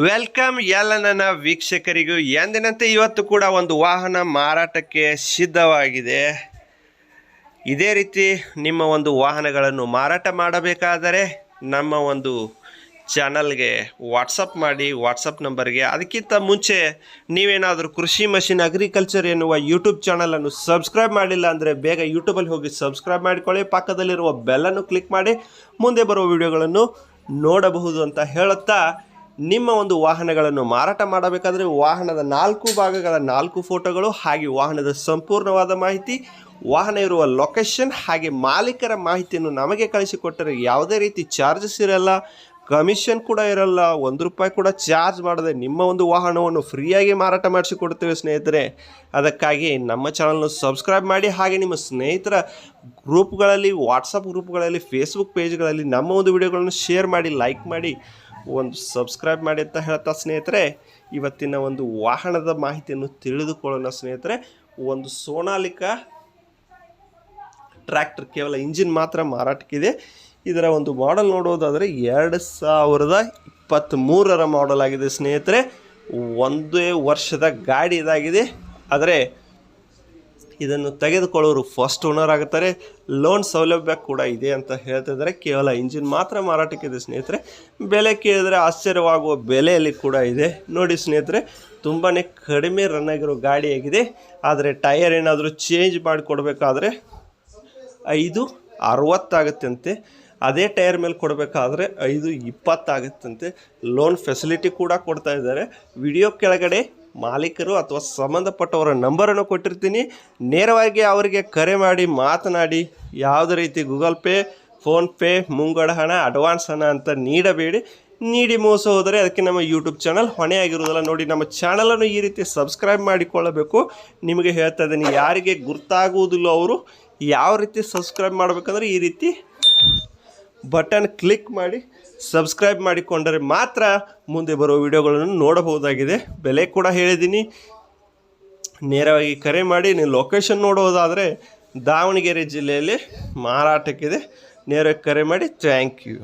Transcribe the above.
Welcome ಎಲ್ಲ ನನ್ನ ವೀಕ್ಷಕರಿಗೂ. ಎಂದಿನಂತೆ ಇವತ್ತು ಕೂಡ ಒಂದು ವಾಹನ ಮಾರಾಟಕ್ಕೆ ಸಿದ್ಧವಾಗಿದೆ. ಇದೇ ರೀತಿ ನಿಮ್ಮ ಒಂದು ವಾಹನಗಳನ್ನು ಮಾರಾಟ ಮಾಡಬೇಕಾದರೆ ನಮ್ಮ ಒಂದು ಚಾನಲ್ಗೆ ವಾಟ್ಸಪ್ ಮಾಡಿ, ವಾಟ್ಸಪ್ ನಂಬರ್ಗೆ. ಅದಕ್ಕಿಂತ ಮುಂಚೆ ನೀವೇನಾದರೂ ಕೃಷಿ ಮಷಿನ್ ಅಗ್ರಿಕಲ್ಚರ್ ಎನ್ನುವ ಯೂಟ್ಯೂಬ್ ಚಾನಲನ್ನು ಸಬ್ಸ್ಕ್ರೈಬ್ ಮಾಡಿಲ್ಲ ಅಂದರೆ ಬೇಗ ಯೂಟ್ಯೂಬಲ್ಲಿ ಹೋಗಿ ಸಬ್ಸ್ಕ್ರೈಬ್ ಮಾಡಿಕೊಳ್ಳಿ. ಪಕ್ಕದಲ್ಲಿರುವ ಬೆಲ್ಲನ್ನು ಕ್ಲಿಕ್ ಮಾಡಿ ಮುಂದೆ ಬರುವ ವಿಡಿಯೋಗಳನ್ನು ನೋಡಬಹುದು ಅಂತ ಹೇಳುತ್ತಾ ನಿಮ್ಮ ಒಂದು ವಾಹನಗಳನ್ನು ಮಾರಾಟ ಮಾಡಬೇಕಾದರೆ ವಾಹನದ ನಾಲ್ಕು ಭಾಗಗಳ ನಾಲ್ಕು ಫೋಟೋಗಳು ಹಾಗೆ ವಾಹನದ ಸಂಪೂರ್ಣವಾದ ಮಾಹಿತಿ, ವಾಹನ ಇರುವ ಲೊಕೇಶನ್ ಹಾಗೆ ಮಾಲೀಕರ ಮಾಹಿತಿಯನ್ನು ನಮಗೆ ಕಳಿಸಿಕೊಟ್ಟರೆ ಯಾವುದೇ ರೀತಿ ಚಾರ್ಜಸ್ ಇರಲ್ಲ ಕಮಿಷನ್ ಕೂಡ ಇರಲ್ಲ, ಒಂದು ರೂಪಾಯಿ ಕೂಡ ಚಾರ್ಜ್ ಮಾಡದೆ ನಿಮ್ಮ ಒಂದು ವಾಹನವನ್ನು ಫ್ರೀಯಾಗಿ ಮಾರಾಟ ಮಾಡಿಸಿಕೊಡ್ತೇವೆ ಸ್ನೇಹಿತರೆ. ಅದಕ್ಕಾಗಿ ನಮ್ಮ ಚಾನಲ್ನ ಸಬ್ಸ್ಕ್ರೈಬ್ ಮಾಡಿ ಹಾಗೆ ನಿಮ್ಮ ಸ್ನೇಹಿತರ ಗ್ರೂಪ್ಗಳಲ್ಲಿ ವಾಟ್ಸಪ್ ಗ್ರೂಪ್ಗಳಲ್ಲಿ ಫೇಸ್ಬುಕ್ ಪೇಜ್ಗಳಲ್ಲಿ ನಮ್ಮ ಒಂದು ವಿಡಿಯೋಗಳನ್ನು ಶೇರ್ ಮಾಡಿ ಲೈಕ್ ಮಾಡಿ. ಒಂದು ಸಬ್ಸ್ಕ್ರೈಬ್ ಮಾಡಿ ಅಂತ ಹೇಳ್ತಾ ಸ್ನೇಹಿತರೆ, ಇವತ್ತಿನ ಒಂದು ವಾಹನದ ಮಾಹಿತಿಯನ್ನು ತಿಳಿದುಕೊಳ್ಳೋಣ ಸ್ನೇಹಿತರೆ. ಒಂದು ಸೋನಾಲಿಕಾ ಟ್ರ್ಯಾಕ್ಟರ್, ಕೇವಲ ಇಂಜಿನ್ ಮಾತ್ರ ಮಾರಾಟಕ್ಕಿದೆ ಇದರ ಒಂದು ಮಾಡೆಲ್ ನೋಡೋದಾದರೆ ಎರಡು ಸಾವಿರದ ಇಪ್ಪತ್ತ್ಮೂರರ ಮಾಡೆಲ್ ಆಗಿದೆ ಸ್ನೇಹಿತರೆ. ಒಂದೇ ವರ್ಷದ ಗಾಡಿ ಇದಾಗಿದೆ. ಆದರೆ ಇದನ್ನು ತೆಗೆದುಕೊಳ್ಳೋರು ಫಸ್ಟ್ ಓನರ್ ಆಗುತ್ತಾರೆ ಲೋನ್ ಸೌಲಭ್ಯ ಕೂಡ ಇದೆ ಅಂತ ಹೇಳ್ತಿದ್ದಾರೆ ಕೇವಲ ಇಂಜಿನ್ ಮಾತ್ರ ಮಾರಾಟಕ್ಕಿದೆ ಸ್ನೇಹಿತರೆ. ಬೆಲೆ ಕೇಳಿದರೆ ಆಶ್ಚರ್ಯವಾಗುವ ಬೆಲೆಯಲ್ಲಿ ಕೂಡ ಇದೆ. ನೋಡಿ ಸ್ನೇಹಿತರೆ ತುಂಬಾ ಕಡಿಮೆ ರನ್ ಆಗಿರೋ ಗಾಡಿಯಾಗಿದೆ ಆದರೆ ಟೈರ್ ಏನಾದರೂ ಚೇಂಜ್ ಮಾಡಿಕೊಡ್ಬೇಕಾದ್ರೆ ಐದು ಅರವತ್ತಾಗತ್ತಂತೆ ಅದೇ ಟೈರ್ ಮೇಲೆ ಕೊಡಬೇಕಾದ್ರೆ ಐದು ಇಪ್ಪತ್ತಾಗತ್ತಂತೆ ಲೋನ್ ಫೆಸಿಲಿಟಿ ಕೂಡ ಕೊಡ್ತಾ ಇದ್ದಾರೆ. ವಿಡಿಯೋ ಕೆಳಗಡೆ ಮಾಲೀಕರು ಅಥವಾ ಸಂಬಂಧಪಟ್ಟವರ ನಂಬರನ್ನು ಕೊಟ್ಟಿರ್ತೀನಿ. ನೇರವಾಗಿ ಅವರಿಗೆ ಕರೆ ಮಾಡಿ ಮಾತನಾಡಿ. ಯಾವುದೇ ರೀತಿ ಗೂಗಲ್ ಪೇ ಫೋನ್ಪೇ ಮುಂಗಡ ಹಣ, ಅಡ್ವಾನ್ಸ್ ಹಣ ಅಂತ ನೀಡಬೇಡಿ. ನೀಡಿ ಮೋಸ ಹೋದರೆ ಅದಕ್ಕೆ ನಮ್ಮ ಯೂಟ್ಯೂಬ್ ಚಾನಲ್ ಹೊಣೆಯಾಗಿರುವುದಿಲ್ಲ. ನೋಡಿ, ನಮ್ಮ ಚಾನಲನ್ನು ಈ ರೀತಿ ಸಬ್ಸ್ಕ್ರೈಬ್ ಮಾಡಿಕೊಳ್ಳಬೇಕು. ನಿಮಗೆ ಹೇಳ್ತಾ ಇದ್ದೀನಿ, ಯಾರಿಗೆ ಗುರ್ತಾಗುವುದಿಲ್ಲ ಅವರು, ಯಾವ ರೀತಿ ಸಬ್ಸ್ಕ್ರೈಬ್ ಮಾಡಬೇಕಂದ್ರೆ ಈ ರೀತಿ ಬಟನ್ ಕ್ಲಿಕ್ ಮಾಡಿ, ಸಬ್ಸ್ಕ್ರೈಬ್ ಮಾಡಿಕೊಂಡರೆ ಮಾತ್ರ ಮುಂದೆ ಬರುವ ವಿಡಿಯೋಗಳನ್ನು ನೋಡಬಹುದಾಗಿದೆ. ಬೆಲೆ ಕೂಡ ಹೇಳಿದ್ದೀನಿ. ನೇರವಾಗಿ ಕರೆ ಮಾಡಿ, ನೀವು ಲೊಕೇಶನ್ ನೋಡೋದಾದರೆ ದಾವಣಗೆರೆ ಜಿಲ್ಲೆಯಲ್ಲಿ ಮಾರಾಟಕ್ಕಿದೆ. ನೇರವಾಗಿ ಕರೆ ಮಾಡಿ ಥ್ಯಾಂಕ್ ಯು